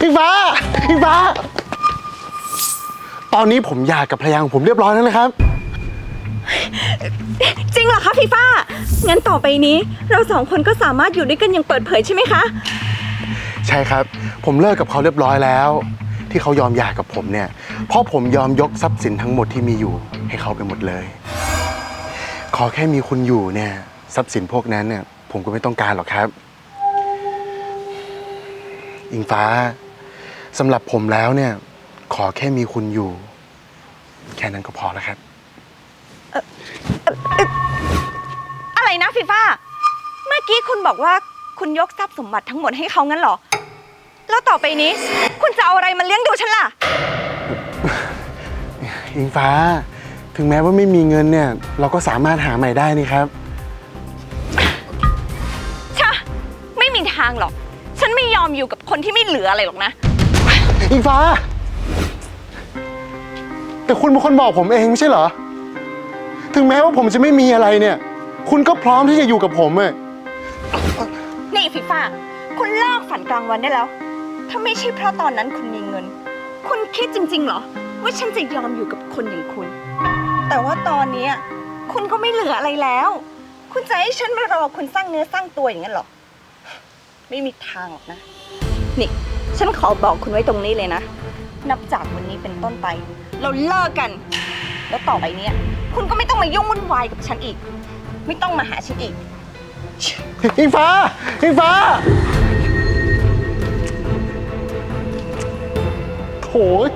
อิงฟ้าอิงฟ้า ตอนนี้ผมหย่ากับภรรยาของผมเรียบร้อยแล้วนะครับ จริงเหรอคะฟีฟ้า งั้นต่อไปนี้ เราสองคนก็สามารถอยู่ด้วยกันอย่างเปิดเผยใช่ไหมคะ ใช่ครับ ผมเลิกกับเขาเรียบร้อยแล้ว ที่เขายอมหย่ากับผมเนี่ย เพราะผมยอมยกทรัพย์สินทั้งหมดที่มีอยู่ ให้เขาไปหมดเลย ขอแค่มีคุณอยู่เนี่ยทรัพย์สินพวกนั้นเนี่ยผมก็ไม่ต้องการหรอกครับ อิงฟ้า สำหรับผมแล้วเนี่ย ขอแค่มีคุณอยู่ แค่นั้นก็พอแล้วครับ อะไรนะฟีฟ้าเมื่อกี้คุณบอกว่าคุณยกทรัพย์สมบัติทั้งหมดให้เขางั้นเหรอ แล้วต่อไปนี้ คุณจะเอาอะไรมาเลี้ยงดูฉันล่ะ อิงฟ้า ถึงแม้ว่าไม่มีเงินเนี่ย เราก็สามารถหาใหม่ได้นี่ครับ ชะ ไม่มีทางหรอก ฉันไม่ยอมอยู่กับคนที่ไม่เหลืออะไรหรอกนะ อิงฟ้า แต่คุณเป็นคนบอกผมเองไม่ใช่เหรอ ถึงแม้ว่าผมจะไม่มีอะไรเนี่ย คุณก็พร้อมที่จะอยู่กับผมอะนี่ฟีฟ้าคุณเลิกฝันกลางวันได้แล้ว ถ้าไม่ใช่เพราะตอนนั้นคุณมีเงิน คุณคิดจริงๆเหรอ ว่าฉันจะยอมอยู่กับคนอย่างคุณ แต่ว่าตอนเนี้ยคุณก็ไม่เหลืออะไรแล้ว คุณจะให้ฉันมารอคุณสร้างเนื้อสร้างตัวอย่างนั้นเหรอ ไม่มีทางหรอกนะ นี่ ฉันขอบอกคุณไว้ตรงนี้เลยนะ นับจากวันนี้เป็นต้นไป เราเลิกกัน แล้วต่อไปเนี้ยคุณก็ไม่ต้องมายุ่งวุ่นวายกับฉันอีก ไม่ต้องมาหาฉันอีก อิงฟ้า อิงฟ้าโถย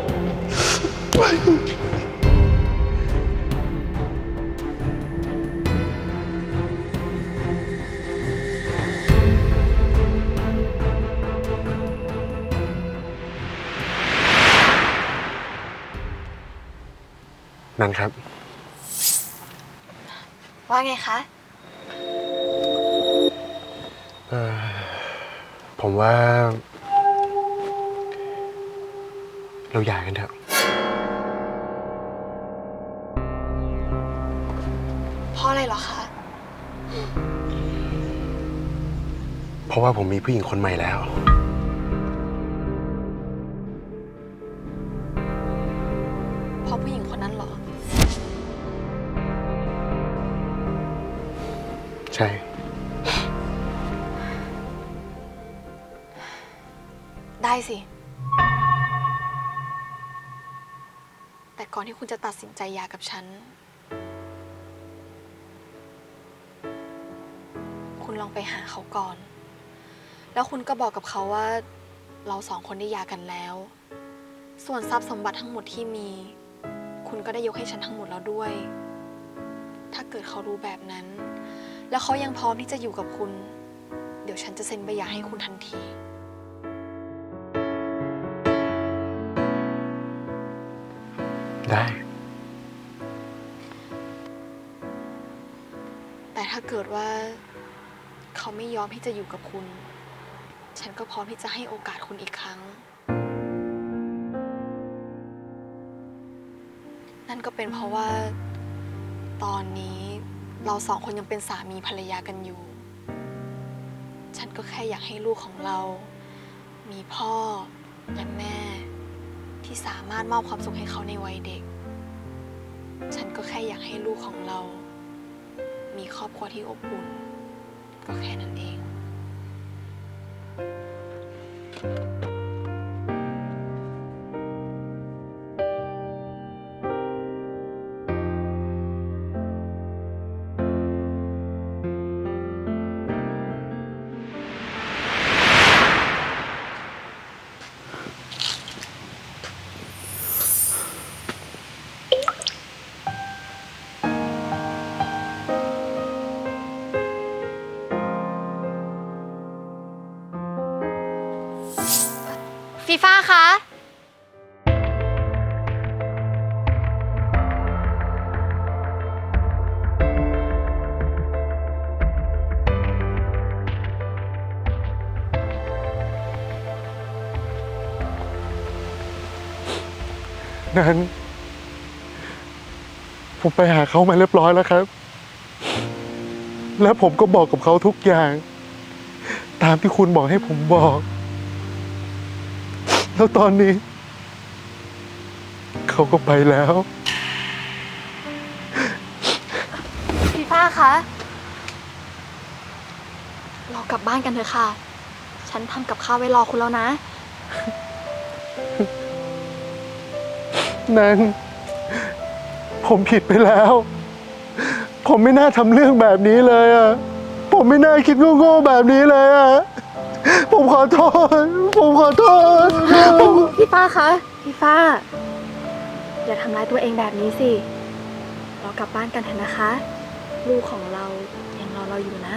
นั่นครับ ว่าไงคะผมว่า เราหย่ากันเถอะ เพราะอะไรเหรอคะ เพราะว่าผมมีผู้หญิงคนใหม่แล้ว ใช่ ได้สิ แต่ก่อนที่คุณจะตัดสินใจหยากับฉัน คุณลองไปหาเขาก่อน แล้วคุณก็บอกกับเขาว่า เราสองคนได้หยากันแล้ว ส่วนทรัพย์สมบัติทั้งหมดที่มี คุณก็ได้ยกให้ฉันทั้งหมดแล้วด้วย ถ้าเกิดเขารู้แบบนั้น แล้วเขายังพร้อมที่จะอยู่กับคุณ เดี๋ยวฉันจะเซ็นใบหย่าให้คุณทันที ได้ แต่ถ้าเกิดว่า เขาไม่ยอมที่จะอยู่กับคุณ ฉันก็พร้อมที่จะให้โอกาสคุณอีกครั้ง นั่นก็เป็นเพราะว่า ตอนนี้ เราสองคนยังเป็นสามีภรรยากันอยู่ ฉันก็แค่อยากให้ลูกของเรา มีพ่อและแม่ ที่สามารถมอบความสุขให้เขาในวัยเด็ก ฉันก็แค่อยากให้ลูกของเรา มีครอบครัวที่อบอุ่น ก็แค่นั้นเอง ฟีฟ่าคะนั้น ผมไปหาเขามาเรียบร้อยแล้วครับ แล้วผมก็บอกกับเขาทุกอย่าง ตามที่คุณบอกให้ผมบอก แล้วตอนนี้ เขาก็ไปแล้ว พี่ฟ้าคะ เรากลับบ้านกันเถอะค่ะ ฉันทำกับข้าวไว้รอคุณแล้วนะแนนผมผิดไปแล้ว ผมไม่น่าทำเรื่องแบบนี้เลยอะ ผมไม่น่าคิดโง่ๆแบบนี้เลยอะ ผมขอโทษ ผมขอโทษผมพี่ฟ้าคะ พี่ฟ้า อย่าทำร้ายตัวเองแบบนี้สิ เรากลับบ้านกันเถอะนะคะ ลูกของเรายังรอเราอยู่นะ